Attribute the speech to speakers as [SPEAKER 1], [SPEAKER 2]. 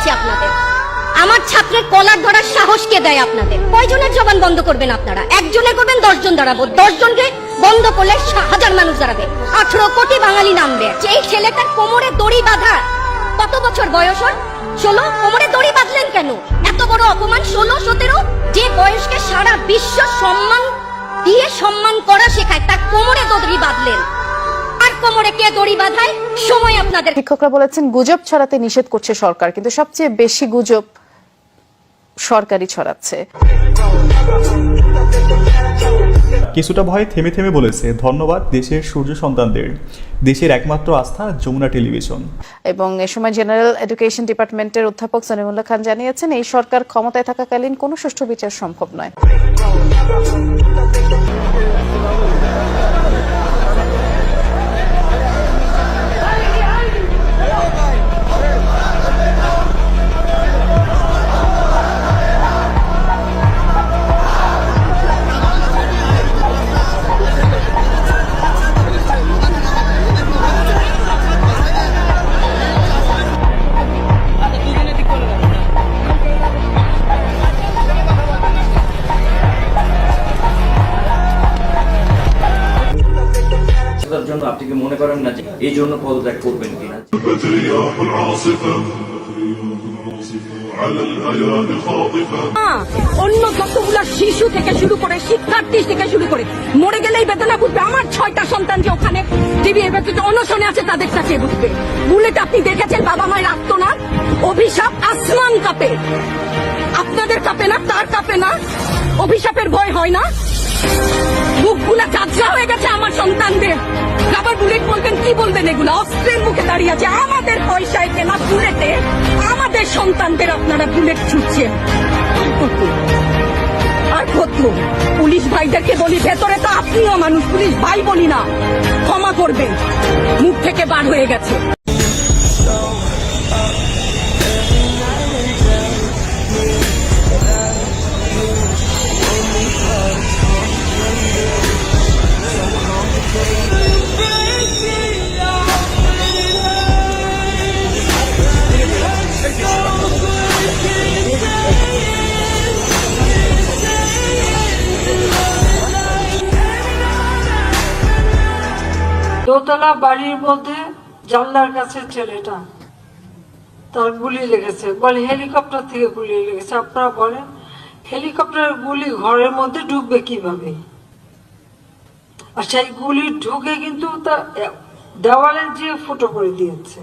[SPEAKER 1] দিয়েছি আপনাদের। আমার ছাত্রের কলার ধরার সাহস কে দেয় আপনাদের? কয়জনের জবান বন্ধ করবেন আপনারা? একজনে করবেন, দশজন দাঁড়াবো। দশজনকে বন্ধ করলে হাজার মানুষ দাঁড়াবে। আঠারো কোটি বাঙালি নামবে। যেই ছেলেটার কোমরে দড়ি বাঁধা, কত বছর বয়স ওর? ষোলো? কোমরে দড়ি বাঁধলেন কেন? এত বড় অপমান ষোলো, সতেরো? যে বয়সকে সারা বিশ্ব সম্মান দিয়ে সম্মান করা শেখায়, তার কোমরে দড়ি বাঁধলেন। কোমরে কে দড়ি বাঁধায়? সময় আপনাদের
[SPEAKER 2] শিক্ষকরা বলেছেন গুজব ছড়াতে নিষেধ করছে সরকার কিন্তু সবচেয়ে বেশি গুজব সরকারই ছড়াচ্ছে।
[SPEAKER 3] কিছুটা ভয় থেমে থেমে বলেছে ধন্যবাদ দেশের সূর্য সন্তানদের। দেশের একমাত্র আস্থা যমুনা টেলিভিশন।
[SPEAKER 2] এবং এ সময় জেনারেল এডুকেশন ডিপার্টমেন্টের অধ্যাপক সলিমুল্লাহ খান জানিয়েছেন এই সরকার ক্ষমতায় থাকাকালীন কোনো সুষ্ঠু বিচার সম্ভব নয়।
[SPEAKER 4] আপনি কি মনে করেন না যে এই জন্য পদত্যাগ করবেন কিনা?
[SPEAKER 5] অন্য কতগুলা শিশু থেকে শুরু করে শিক্ষার্থী থেকে শুরু করে মরে গেলেই বেদনা বুঝবে আমার ছয়টা সন্তান যে ওখানে টিভি অনশনে আছে, তাদের কে বুঝবে। বুলেট আপনি দেখেছেন, বাবা মায়ের আত্মনাথ অভিশাপ আসমান কাপে। আপনাদের কাপে না, তার কাপে না? অভিশাপের ভয় হয় না? মুখগুলা চাচা হয়ে গেছে আমার সন্তানদের। আবার বুলেট বলবেন, কি বলবেন এগুলো? অস্ত্রের মুখে দাঁড়িয়ে আছে। আমাদের পয়সায় কেনা বুলেটে আমাদের সন্তানদের আপনারা বুলেট ছুটছেন আর কত? পুলিশ ভাইদেরকে বলি, ভেতরে তো আপনিও মানুষ, পুলিশ ভাই বলি না। ক্ষমা করবেন। মুখ থেকে বার হয়ে গেছে।
[SPEAKER 6] দোতলা বাড়ির মধ্যে জানলার কাছে ছেলেটা তার গুলি লেগেছে। বলে, হেলিকপ্টার থেকে গুলি লেগেছে। আপনারা বলেন হেলিকপ্টার গুলি ঘরের মধ্যে ঢুকবে কীভাবে? আর সেই গুলি ঢুকে কিন্তু তা দেওয়ালে যে ফুটো করে দিয়েছে।